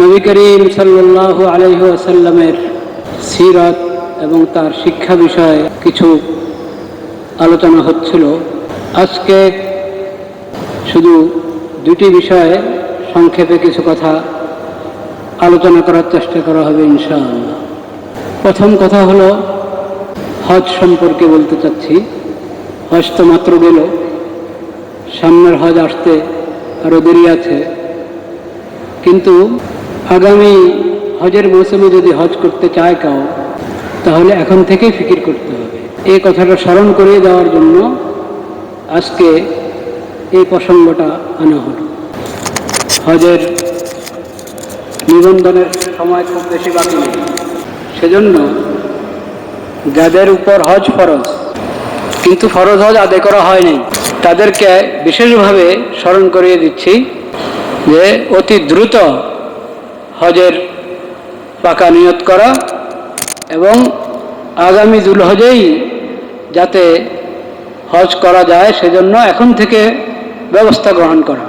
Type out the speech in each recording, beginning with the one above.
নবী করিম সাল্লাহ আলহি আসাল্লামের সিরত এবং তার শিক্ষা বিষয়ে কিছু আলোচনা হচ্ছিল। আজকে শুধু দুটি বিষয়ে সংক্ষেপে কিছু কথা আলোচনা করার চেষ্টা করা হবে ইনশাআল্লাহ। প্রথম কথা হলো, হজ সম্পর্কে বলতে চাচ্ছি। হজ তো মাত্র গেল, সামনের হজ আসতে আরও দেরি আছে। কিন্তু আগামী হজের মৌসুমে যদি হজ করতে চায় কাউ, তাহলে এখন থেকেই ফিকির করতে হবে। এই কথাটা স্মরণ করিয়ে দেওয়ার জন্য আজকে এই প্রসঙ্গটা আনা হলো। হজের নিবন্ধনের সময় খুব বেশি বাকি নেই। সেজন্য যাদের উপর হজ ফরজ, কিন্তু ফরজ হজ আদায় করা হয়নি তাদেরকে বিশেষভাবে স্মরণ করিয়ে দিচ্ছি যে অতি দ্রুত পাকা নিয়ত করা এবং আগামী দুল হজেই যাতে হজ করা যায় সেজন্য এখন থেকে ব্যবস্থা গ্রহণ করা।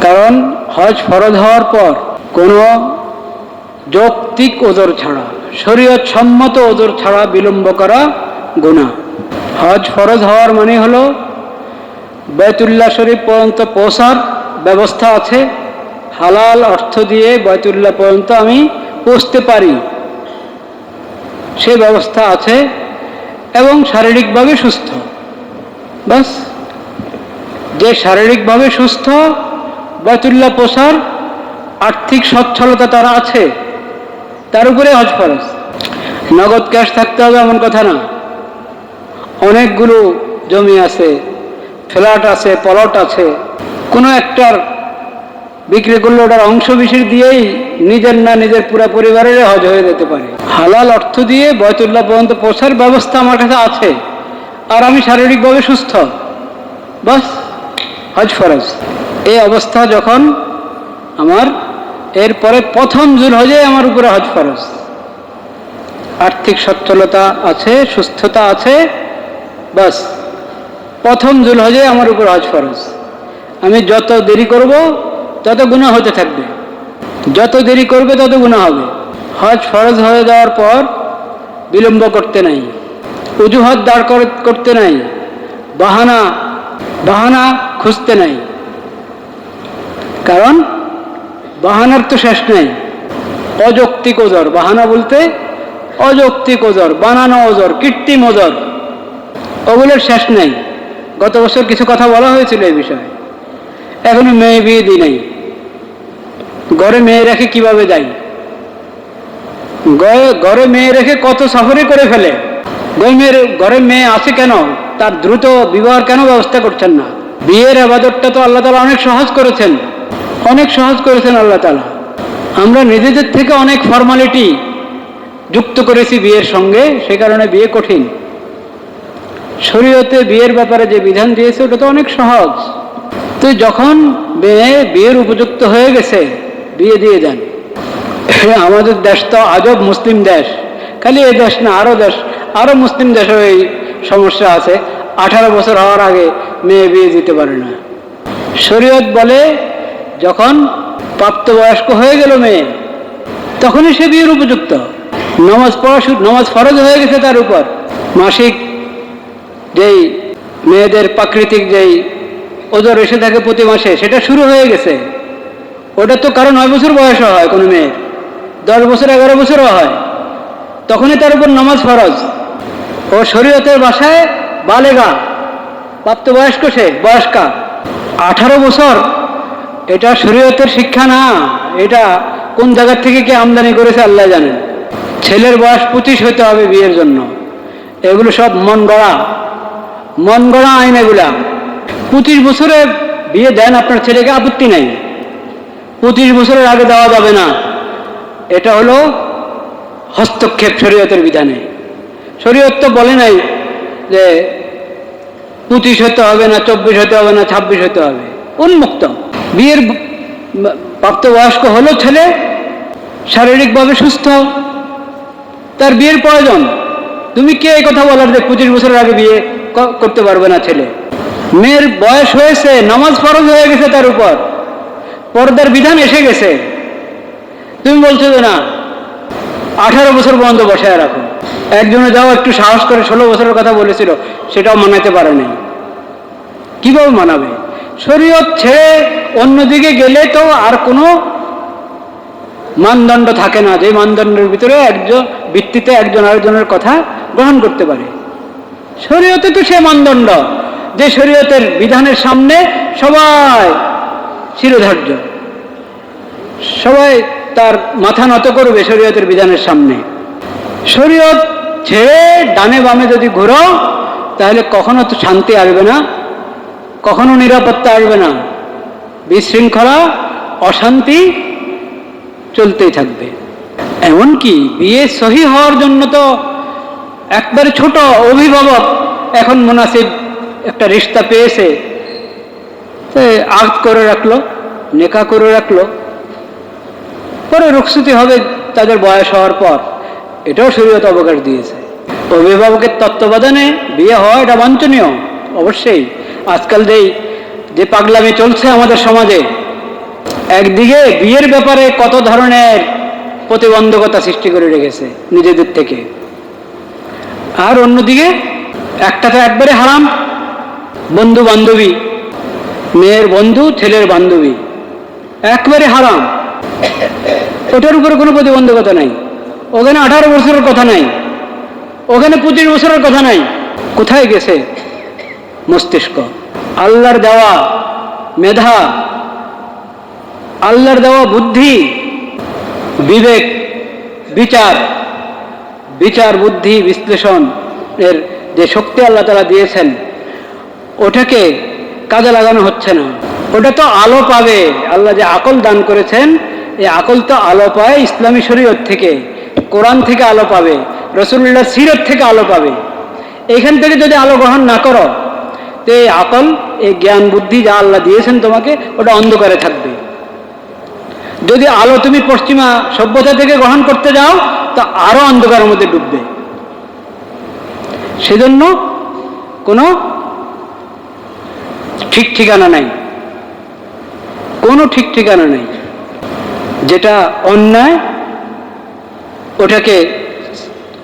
কারণ হজ ফরজ হওয়ার পর কোনো যৌক্তিক ওজোর ছাড়া শরীয়ত সম্মত ওজোর ছাড়া বিলম্ব করা গুণা হজ ফরজ হওয়ার মানে হলো বেতুল্লা শরীফ পর্যন্ত পৌঁছার ব্যবস্থা আছে। হালাল অর্থ দিয়ে বয়তুল্লাহ পর্যন্ত আমি পৌঁছতে পারি। সে ব্যবস্থা আছে এবং শারীরিকভাবে সুস্থ। বাস, যে শারীরিকভাবে সুস্থ বয়তুল্লাহ পোষার আর্থিক সচ্ছলতা তার আছে, তার উপরে হজ ফরজ। নগদ ক্যাশ থাকতে হবে এমন কথা না। অনেকগুলো জমি আছে, ফ্ল্যাট আছে, প্লট আছে, কোনো একটার বিক্রি করলে ওটার অংশ বিশেষ দিয়েই নিজের না নিজের পুরো পরিবারের হজ হয়ে যেতে পারে। হালাল অর্থ দিয়ে বয়তুল্লাহ পর্যন্ত পৌঁছার ব্যবস্থা আমার কাছে আছে। আর আমি শারীরিকভাবে সুস্থ। বাস, হজ ফরজ। এই অবস্থা যখন আমার, এরপরে প্রথম জুল হজে আমার উপরে হজ ফরজ। আর্থিক সচ্ছলতা আছে, সুস্থতা আছে, বাস। প্রথম জুল হজে আমার উপর হজ ফরজ। আমি যত দেরি করব তত গুণা হতে থাকবে। যত দেরি করবে তত গুণা হবে। হজ ফরজ হয়ে যাওয়ার পর বিলম্ব করতে নাই। অজুহাত দাঁড় কর- করতে নাই। বাহানা বাহানা খুঁজতে নাই। কারণ বাহানার তো শেষ নেই। অযৌক্তিক ওজর। বাহানা বলতে অযৌক্তিক ওজর, বানানো ওজর, কৃত্রিম ওজর। ওগুলোর শেষ নেই। গত বছর কিছু কথা বলা হয়েছিল এই বিষয়ে। এখনও মেয়ে বিয়ে দিই নাই। ঘরে মেয়ে রেখে কীভাবে যাই? ঘরে মেয়ে রেখে কত সফরে করে ফেলে? মেয়ের ঘরে মেয়ে আছে কেন? তার দ্রুত বিবাহ কেন ব্যবস্থা করছেন না? বিয়ের আবাদতটা তো আল্লাহ তালা অনেক সহজ করেছেন। অনেক সহজ করেছেন আল্লাহ তালা আমরা নিজেদের থেকে অনেক ফর্মালিটি যুক্ত করেছি বিয়ের সঙ্গে, সে কারণে বিয়ে কঠিন। শরীয়তে বিয়ের ব্যাপারে যে বিধান দিয়েছে, ওটা তো অনেক সহজ। তো যখন মেয়ে বিয়ের উপযুক্ত হয়ে গেছে বিয়ে দিয়ে দেন আমাদের দেশ তো আজব মুসলিম দেশ। খালি এই দেশ না আরও দেশ আরও মুসলিম দেশের এই সমস্যা আছে। আঠারো বছর হওয়ার আগে মেয়ে বিয়ে দিতে পারে না। শরীয়ত বলে, যখন প্রাপ্তবয়স্ক হয়ে গেল মেয়ে, তখনই সে বিয়ের উপযুক্ত। নামাজ পড়া নামাজ ফরজ হয়ে গেছে তার উপর। মাসিক যেই মেয়েদের প্রাকৃতিক যেই ওজোর এসে থাকে প্রতি মাসে, সেটা শুরু হয়ে গেছে। ওটা তো কারও নয় বছর বয়সে হয় কোনো মেয়ের। দশ বছর, এগারো বছরও হয়। তখনই তার উপর নামাজ ফরজ। ও শরীয়তের বাসায় বালেগা। প্রাপ্তবয়স্ক সে, বয়স্কা। আঠারো বছর, এটা শরীয়তের শিক্ষা না। এটা কোন জায়গার থেকে কে আমদানি করেছে আল্লাহ জানেন ছেলের বয়স পঁচিশ হতে হবে বিয়ের জন্য। এগুলো সব মন গড়া। মন গড়া আইন এগুলা। পঁচিশ বছরে বিয়ে দেন আপনার ছেলেকে, আপত্তি নাই। পঁচিশ বছরের আগে দেওয়া যাবে না। এটা হলো হস্তক্ষেপ শরীয়তের বিধানে। শরীয়ত তো বলে নাই যে পঁচিশ হতে হবে না, চব্বিশ হতে হবে না, ছাব্বিশ হতে হবে। উন্মুক্ত। বিয়ের প্রাপ্তবয়স্ক হলো ছেলে, শারীরিকভাবে সুস্থ। তার বিয়ের প্রয়োজন। তুমি কে এই কথা বলার যে পঁচিশ বছরের আগে বিয়ে করতে পারবে না ছেলে? মেয়ের বয়স হয়েছে, নামাজ ফরজ হয়ে গেছে তার উপর। পর্দার বিধান এসে গেছে। তুমি বলছো যে না, আঠারো বছর পর্যন্ত বসায় রাখুন একজনে যাও, একটু সাহস করে ষোলো বছরের কথা বলেছিল, সেটাও মানাতে পারে নাই। কীভাবে মানাবে? শরীয়ত ছেড়ে অন্যদিকে গেলে তো আর কোনো মানদণ্ড থাকে না, যে মানদণ্ডের ভিতরে একজন, ভিত্তিতে একজন আরেকজনের কথা গ্রহণ করতে পারে। শরীয়তে তো সে মানদণ্ড। যে শরীয়তের বিধানের সামনে সবাই শিরোধার্য। সবাই তার মাথা নত করবে শরীয়তের বিধানের সামনে। শরীয়ত ছেড়ে ডানে বামে যদি ঘুরো, তাহলে কখনো তো শান্তি আসবে না, কখনো নিরাপত্তা আসবে না। বিশৃঙ্খলা, অশান্তি চলতেই থাকবে। এমনকি বিয়ে সহি হওয়ার জন্য তো একবারে ছোট অভিভাবক এখন মুনাসিব একটা রিস্তা পেয়েছে। তো করে রাখল, নেকা করে রাখল। পরে রুখসুতি হবে তাদের বয়স হওয়ার পর। এটাও শরীয়ত অবকাশ দিয়েছে। অভিভাবকের তত্ত্বাবধানে বিয়ে হওয়া এটা বাঞ্ছনীয়, অবশ্যই। আজকাল যেই, যে পাগলামি চলছে আমাদের সমাজে, একদিকে বিয়ের ব্যাপারে কত ধরনের প্রতিবন্ধকতা সৃষ্টি করে রেখেছে নিজেদের থেকে। আর অন্যদিকে একটা তো একবারে হারাম বন্ধু বান্ধবী মেয়ের বন্ধু, ছেলের বান্ধবী। একবারে হারাম। ওটার উপরে কোনো প্রতিবন্ধকতা নাই। ওখানে আঠারো বছরের কথা নাই। ওখানে পঁচিশ বছরের কথা নাই। কোথায় গেছে মস্তিষ্ক? আল্লাহর দেওয়া মেধা, আল্লাহর দেওয়া বুদ্ধি, বিবেক, বিচার বিচার, বুদ্ধি, বিশ্লেষণ এর যে শক্তি আল্লাহ তালা দিয়েছেন, ওটাকে কাজে লাগানো হচ্ছে না। ওটা তো আলো পাবে। আল্লাহ যে আকল দান করেছেন, এই আকল তো আলো পায় ইসলামী শরীয়ত থেকে। কোরআন থেকে আলো পাবে রসুল্লাহ সিরত থেকে আলো পাবে। এইখান থেকে যদি আলো গ্রহণ না করো, তো এই আকল, এই জ্ঞান, বুদ্ধি যা আল্লাহ দিয়েছেন তোমাকে, ওটা অন্ধকারে থাকবে। যদি আলো তুমি পশ্চিমা সভ্যতা থেকে গ্রহণ করতে যাও, তা আরও অন্ধকারের মধ্যে ডুববে। সেজন্য কোনো ঠিক ঠিকানা নাই। কোনো ঠিক ঠিকানা নাই। যেটা অন্যায়, ওটাকে,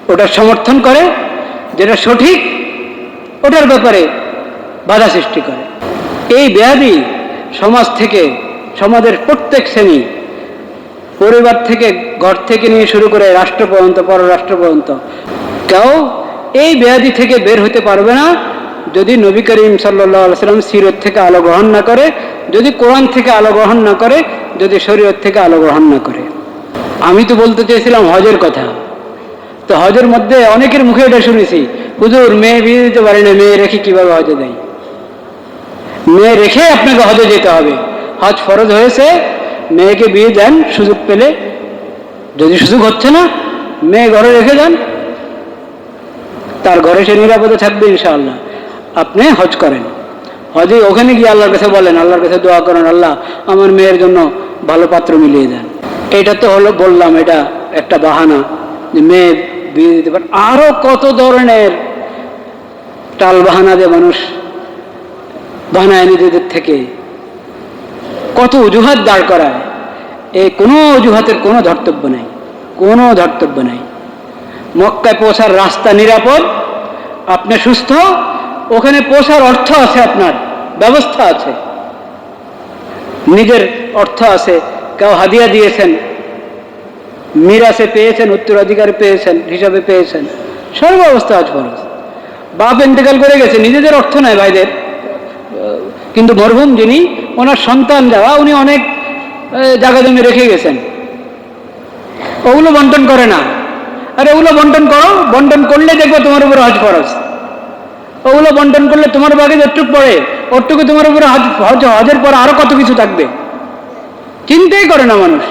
ওটার সমর্থন করে, যেটা সঠিক, ওটার ব্যাপারে বাধা সৃষ্টি করে। এই ব্যাধি সমাজ থেকে, সমাজের প্রত্যেক শ্রেণি, পরিবার থেকে, ঘর থেকে নিয়ে শুরু করে রাষ্ট্র পর্যন্ত, পররাষ্ট্র পর্যন্ত, কেউ এই ব্যাধি থেকে বের হতে পারবে না যদি নবী করিম সাল্লাহ সাল্লাম সিরত থেকে আলো গ্রহণ না করে, যদি কোরআন থেকে আলো গ্রহণ না করে, যদি শরীয়ত থেকে আলো গ্রহণ না করে। আমি তো বলতে চেয়েছিলাম হজের কথা। তো হজের মধ্যে অনেকের মুখে এটা শুনেছি, হুজুর, মেয়ে বিয়ে দিতে পারে না, মেয়ে রেখে কীভাবে হজে দেয়? মেয়ে রেখে আপনাকে হজে যেতে হবে। হজ ফরজ হয়েছে, মেয়েকে বিয়ে দেন, সুযোগ পেলে। যদি সুযোগ হচ্ছে না, মেয়ে ঘরে রেখে যান। তার ঘরে সে নিরাপদে থাকবে ইনশাআল্লাহ। আপনি হজ করেন। হজে ওখানে গিয়ে আল্লাহর কাছে বলেন, আল্লাহর কাছে দোয়া করেন, আল্লাহ আমার মেয়ের জন্য ভালো পাত্র মিলিয়ে দেন। এটা তো হলো বললাম, এটা একটা বাহানা যে মেয়ে বিয়ে দিতে পারে। আরও কত ধরনের টাল বাহানা দিয়ে মানুষ বানায় নিজেদের থেকে। কত অজুহাত দাঁড় করায়। এই কোনো অজুহাতের কোনো ধর্তব্য নেই, কোনো ধর্তব্য নেই। মক্কায় পৌঁছার রাস্তা নিরাপদ, আপনি সুস্থ ওখানে পোষার অর্থ আছে আপনার, ব্যবস্থা আছে। নিজের অর্থ আছে। কেউ হাদিয়া দিয়েছেন, মিরাসে পেয়েছেন, উত্তরাধিকার পেয়েছেন, হিসাবে পেয়েছেন সর্ব অবস্থা আজ খরচ বাপ ইন্তেকাল করে গেছে, নিজেদের অর্থ নাই ভাইদের। কিন্তু মরহুম যিনি, ওনার সন্তান যাওয়া উনি অনেক জায়গা জমি রেখে গেছেন। ওগুলো বন্টন করে না। আরে ওগুলো বন্টন করো, বন্টন করলে দেখবে তোমার উপর হজ খরচ ওগুলো বন্টন করলে তোমার বাগে যেটুক পড়ে, ওরটুকু তোমার উপরে হজ হজ, হজের পর আরও কত কিছু থাকবে? চিন্তাই করে না মানুষ,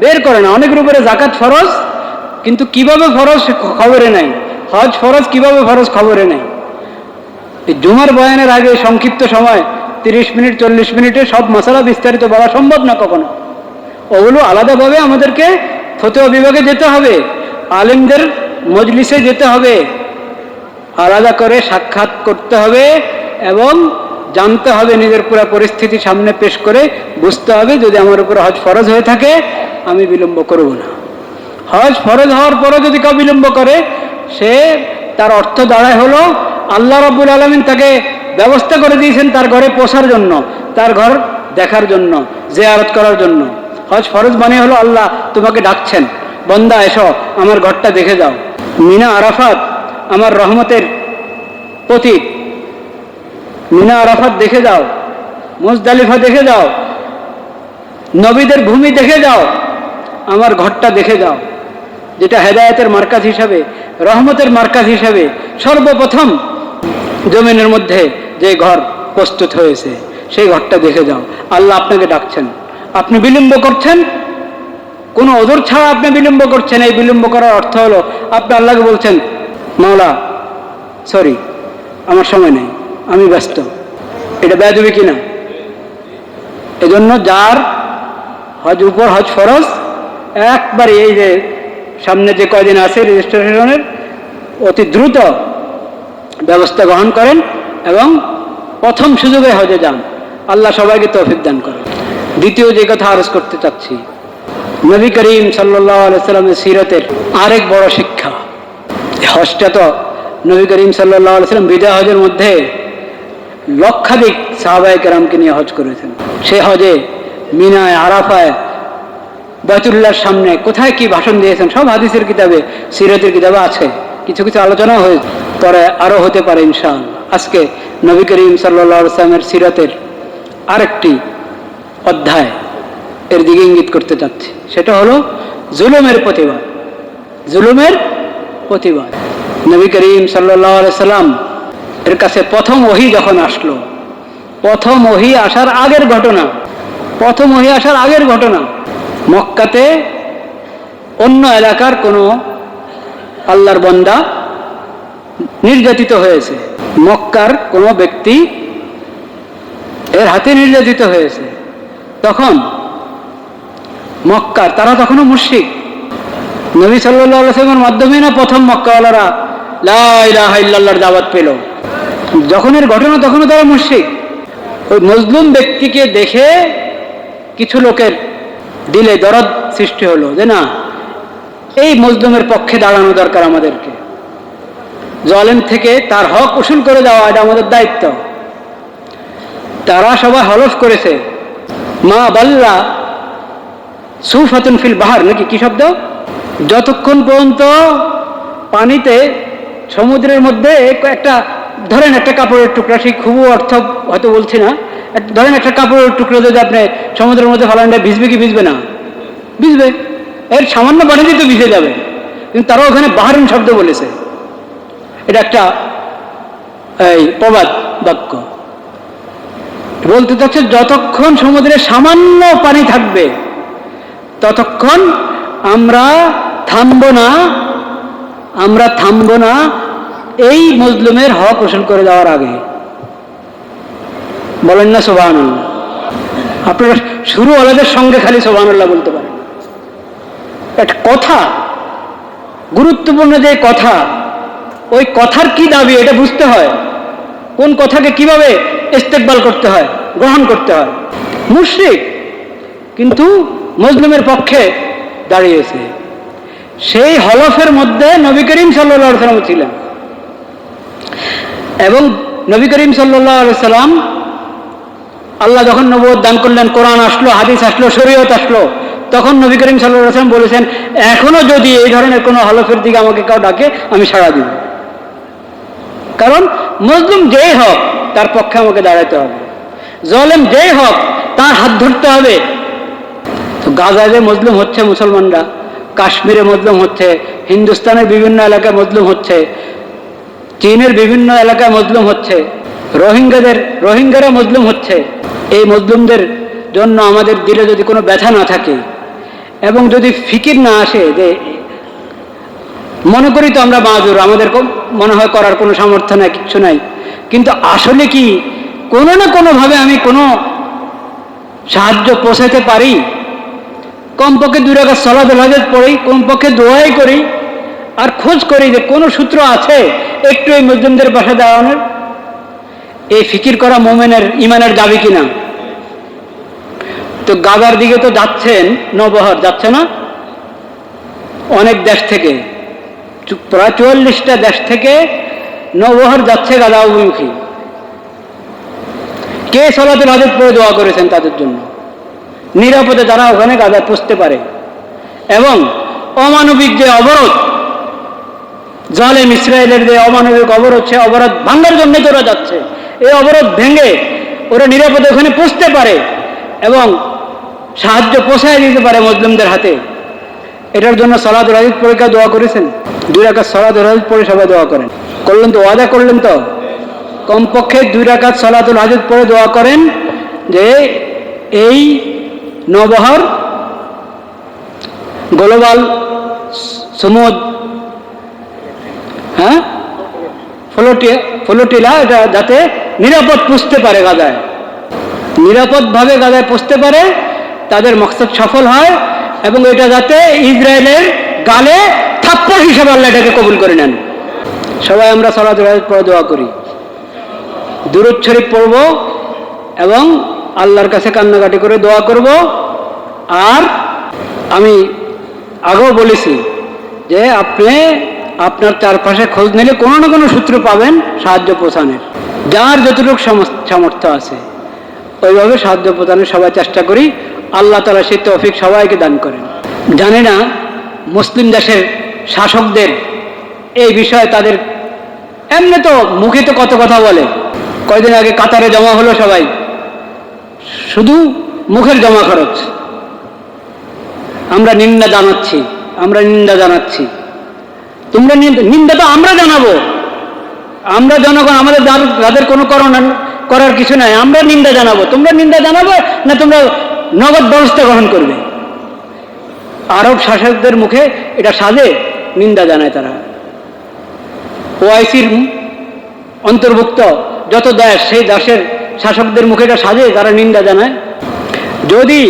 বের করে না। অনেকের উপরে জাকাত ফরজ, কিন্তু কীভাবে ফরজ খবরে নাই হজ ফরজ কীভাবে ফরজ খবরে নাই জুমার বয়ানের আগে সংক্ষিপ্ত সময়, তিরিশ মিনিট, চল্লিশ মিনিটে সব মশলা বিস্তারিত বলা সম্ভব না কখনো? ওগুলো আলাদাভাবে আমাদেরকে ফতোয়া বিভাগে যেতে হবে, আলেমদের মজলিসে যেতে হবে। আলাদা করে সাক্ষাৎ করতে হবে এবং জানতে হবে নিজের পুরো পরিস্থিতি সামনে পেশ করে বুঝতে হবে যদি আমার উপরে হজ ফরজ হয়ে থাকে, আমি বিলম্ব করব না। হজ ফরজ হওয়ার পরও যদি কেউ বিলম্ব করে, সে তার অর্থ দাঁড়ায় হলো, আল্লাহ রব্বুল আলমিন তাকে ব্যবস্থা করে দিয়েছেন তার ঘরে পোষার জন্য, তার ঘর দেখার জন্য, জেয়ারত করার জন্য। হজ ফরজ মানে হলো আল্লাহ তোমাকে ডাকছেন, বন্দা, এসো, আমার ঘরটা দেখে যাও। মিনা আরাফাত আমার রহমতের প্রতীক। মিনা আরাফাত দেখে যাও, মুজদালিফা দেখে যাও, নবীদের ভূমি দেখে যাও, আমার ঘরটা দেখে যাও, যেটা হেদায়তের মার্কাজ হিসাবে, রহমতের মার্কাজ হিসাবে সর্বপ্রথম জমিনের মধ্যে যে ঘর প্রস্তুত হয়েছে, সেই ঘরটা দেখে যাও। আল্লাহ আপনাকে ডাকছেন। আপনি বিলম্ব করছেন? কোনো ওদর ছাড়া আপনি বিলম্ব করছেন। এই বিলম্ব করার অর্থ হলো, আপনি আল্লাহকে বলছেন মাওলা সরি আমার সময় নেই, আমি ব্যস্ত। এটা ব্যয় বেদবি কিনা? এজন্য যার হজ উপর হজ ফরজ, একবারে এই যে সামনে যে কয়দিন আছে রেজিস্ট্রেশনের অতি দ্রুত ব্যবস্থা গ্রহণ করেন এবং প্রথম সুযোগে হজে যান। আল্লাহ সবাইকে তৌফিক দান করেন। দ্বিতীয় যে কথা আরজ করতে চাচ্ছি, নবী করিম সাল্লাহ আলাইসাল্লামের সিরতের আরেক বড় শিক্ষা। হজটা নবী করিম আলাইসাল্লাম বিদায় হজের মধ্যে লক্ষাধিক সাহাবায় কেরামকে নিয়ে হজ করেছেন। সে হজে মিনায়, আরাফায়, বাইতুল্লাহর সামনে কোথায় কি ভাষণ দিয়েছেন, সব হাদিসের কিতাবে, সিরতের কিতাবে আছে। কিছু কিছু আলোচনা হয়ে পরে আরও হতে পারে ইনশাল আজকে নবী করিম সাল্লা সাল্লামের সিরতের আরেকটি অধ্যায় এর দিকে ইঙ্গিত করতে চাচ্ছি। সেটা হলো জুলুমের প্রতিবাদ। জুলুমের প্রতিবাদ। নবী করিম সাল্লাম এর কাছে প্রথম ওহি যখন আসলো, প্রথম ওহি আসার আগের ঘটনা, প্রথম ওহি আসার আগের ঘটনা, মক্কাতে অন্য এলাকার কোনো আল্লাহর বন্দা নির্যাতিত হয়েছে। মক্কার কোনো ব্যক্তি এর হাতে নির্যাতিত হয়েছে। তখন মক্কার, তারা তখনও মুশিক নবী সাল্লামের মাধ্যমে না প্রথম মক্কাওয়ালারা লাইল্লাহর দাওয়াত পেল? যখন এর ঘটনা তখনও তারা মুশিক ওই মজলুম ব্যক্তিকে দেখে কিছু লোকের দিলে দরদ সৃষ্টি হলো যে না, এই মজলুমের পক্ষে দাঁড়ানো দরকার আমাদেরকে। জলেম থেকে তার হক উসুল করে দেওয়া এটা আমাদের দায়িত্ব। তারা সবাই হলফ করেছে। মা বাল্লা সুফাতুন ফিল বাহার, নাকি কি শব্দ? যতক্ষণ পর্যন্ত পানিতে সমুদ্রের মধ্যে একটা ধরেন একটা কাপড়ের টুকরা, সেই খুব অর্থ হয়তো বলছি না ধরেন একটা কাপড়ের টুকরো যদি আপনি সমুদ্রের মধ্যে ফেলান ভিজবে কি ভিজবে না? ভিজবে। এর সামান্য পানিতে তো ভিজে যাবে। কিন্তু তারা ওখানে বাহারুন শব্দ বলেছে। এটা একটা, এই প্রবাদ বাক্য। বলতে চাচ্ছে, যতক্ষণ সমুদ্রে সামান্য পানি থাকবে, ততক্ষণ আমরা থামব না, আমরা থামব না, এই মজলুমের হক উসুল করে দেওয়ার আগে। বলেন না সোবাহান আপনারা শুরু আলাদের সঙ্গে খালি সোবাহানুল্লাহ বলতে পারেন। একটা কথা, গুরুত্বপূর্ণ যে কথা, ওই কথার কি দাবি এটা বুঝতে হয়। কোন কথাকে কীভাবে ইস্তেকবাল করতে হয়, গ্রহণ করতে হয়। মুশরিক কিন্তু মুসলিমের পক্ষে দাঁড়িয়েছে। সেই হলফের মধ্যে নবী করিম সাল্লাহ সাল্লাম ছিলেন। এবং নবী করিম সাল্লাহ সাল্লাম আল্লাহ যখন নবদ দান করলেন, কোরআন আসলো, হাদিস আসলো, শরীয়ত আসলো, তখন নবী করিম সাল্লাম বলেছেন, এখনও যদি এই ধরনের কোনো হলফের দিকে আমাকে কেউ ডাকে, আমি সাড়া দিব। কারণ মজলুম যেই হোক, তার পক্ষে আমাকে দাঁড়াতে হবে। জলেম যেই হোক, তার হাত ধরতে হবে। তো গাজায় যে মজলুম হচ্ছে মুসলমানরা কাশ্মীরে মজলুম হচ্ছে, হিন্দুস্তানের বিভিন্ন এলাকায় মজলুম হচ্ছে, চীনের বিভিন্ন এলাকায় মজলুম হচ্ছে, রোহিঙ্গাদের, রোহিঙ্গারা মজলুম হচ্ছে। এই মজলুমদের জন্য আমাদের দিলে যদি কোনো ব্যথা না থাকে এবং যদি ফিকির না আসে যে মনে করি তো আমরা মাজুর আমাদের মনে হয় করার কোনো সামর্থ্য নাই কিচ্ছু নাই। কিন্তু আসলে কি কোনো না কোনোভাবে আমি কোনো সাহায্য পৌঁছাতে পারি? কমপক্ষে দুই টাকা সলাদ হাজার পড়ি, কমপক্ষে দোয়াই করি। আর খোঁজ করি যে কোনো সূত্র আছে একটু এই মুসলিমদের পাশে দাঁড়ানোর। এই ফিকির করা মোমেনের ইমানের দাবি কিনা? তো গাদার দিকে তো যাচ্ছেন নবহার যাচ্ছে না? অনেক দেশ থেকে প্রায় চুয়াল্লিশটা দেশ থেকে নবহার যাচ্ছে গাদা অভিমুখী। কে সলাতে হাজত পড়ে দোয়া করেছেন তাদের জন্য? নিরাপদে তারা ওখানে গাদা পুষতে পারে। এবং অমানবিক যে অবরোধ, জালেম ইসরায়েলের যে অমানবিক অবরোধ, সে অবরোধ ভাঙ্গার জন্য তোরা যাচ্ছে। এই অবরোধ ভেঙে ওরা নিরাপদে ওখানে পুষতে পারে এবং সাহায্য পোষায় দিতে পারে মুসলিমদের হাতে। এটার জন্য সলাদ রাজিদ পরীক্ষা দোয়া করেছেন। দুই রাকাত সলাদ রাজিদ পরে সবাই দোয়া করেন। করলেন তো, ওয়াদা করলেন তো? কমপক্ষে দুই রাকাত সলাতুল হাজিদ পরে দোয়া করেন যে এই নবহর, গ্লোবাল, সমুদ হ্যাঁ? ফ্লোটি ফ্লোটিলা এটা যাতে নিরাপদ পুষতে পারে গাদায় নিরাপদভাবে গাদায় পুষতে পারে, তাদের মকসদ সফল হয় এবং এটা যাতে ইসরায়েলের গালে থাপ্পড় হিসেবে আল্লাহ এটাকে কবুল করে নেন। সবাই আমরা সলাদ দোয়া করি। দূরত শরীফ পড়ব এবং আল্লাহর কাছে কান্নাকাটি করে দোয়া করব। আর আমি আগেও বলেছি যে আপনি আপনার চারপাশে খোঁজ নিলে কোনো না কোনো সূত্র পাবেন সাহায্য প্রদানের। যার যতটুকু সামর্থ্য আছে, ওইভাবে সাহায্য প্রদানের সবাই চেষ্টা করি। আল্লাহ তালা সেই তৌফিক সবাইকে দান করেন। জানি না মুসলিম দেশের শাসকদের এই বিষয়ে তাদের এমনি তো মুখে তো কত কথা বলে। কয়দিন আগে কাতারে জমা হলো সবাই। শুধু মুখের জমা খরচ। আমরা নিন্দা জানাচ্ছি, আমরা নিন্দা জানাচ্ছি। তোমরা নিন্দা তো আমরা জানাব। আমরা জনগণ, আমাদের যাদের কোনো করণা করার কিছু নাই, আমরা নিন্দা জানাব। তোমরা নিন্দা জানাব না তোমরা নগদ ব্যবস্থা গ্রহণ করবে? আরব শাসকদের মুখে এটা সাজে, নিন্দা জানায় তারা। ওআইসির অন্তর্ভুক্ত যত দেশ, সেই দেশের শাসকদের মুখে এটা সাজে তারা নিন্দা জানায়। যদি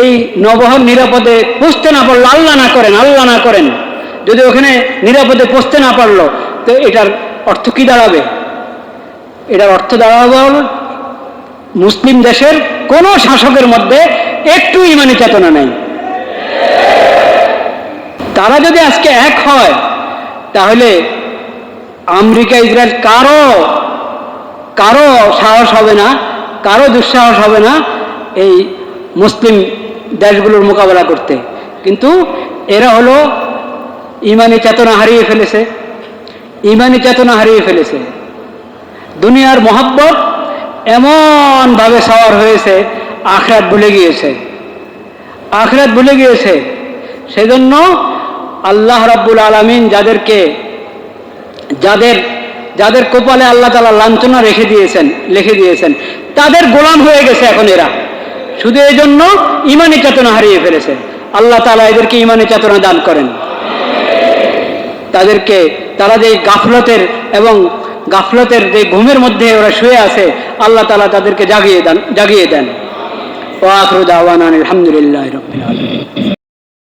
এই নবহর নিরাপদে পুষতে না পারল, আল্লাহ না করেন, আল্লাহ না করেন, যদি ওখানে নিরাপদে পুষতে না পারল, তো এটার অর্থ কি দাঁড়াবে? এটার অর্থ দাঁড়াবে মুসলিম দেশের কোনো শাসকের মধ্যে একটু ইমানি চেতনা নেই। তারা যদি আজকে এক হয়, তাহলে আমেরিকা, ইসরায়েল কারও কারও সাহস হবে না, কারও দুঃসাহস হবে না এই মুসলিম দেশগুলোর মোকাবেলা করতে। কিন্তু এরা হলো ইমানি চেতনা হারিয়ে ফেলেছে, ইমানি চেতনা হারিয়ে ফেলেছে। দুনিয়ার মহব্বত এমনভাবে সওয়ার হয়েছে, আখরাত ভুলে গিয়েছে। আখরাত ভুলে গিয়েছে। সেজন্য আল্লাহ রাব্বুল আলামিন যাদেরকে, যাদের যাদের কপালে আল্লাহ তালা লাঞ্ছনা রেখে দিয়েছেন, লিখে দিয়েছেন, তাদের গোলাম হয়ে গেছে এখন এরা। শুধু এই জন্য ইমানি চেতনা হারিয়ে ফেলেছে। আল্লাহ তালা এদেরকে ইমানি চেতনা দান করেন। তাদেরকে, তারা যে গাফলতের এবং গাফলতের যে ঘুমের মধ্যে ওরা শুয়ে আছে, আল্লাহ তালা তাদেরকে জাগিয়ে দেন জাগিয়ে দেন। ও আখরুদ আওয়ান আলহামদুলিল্লাহ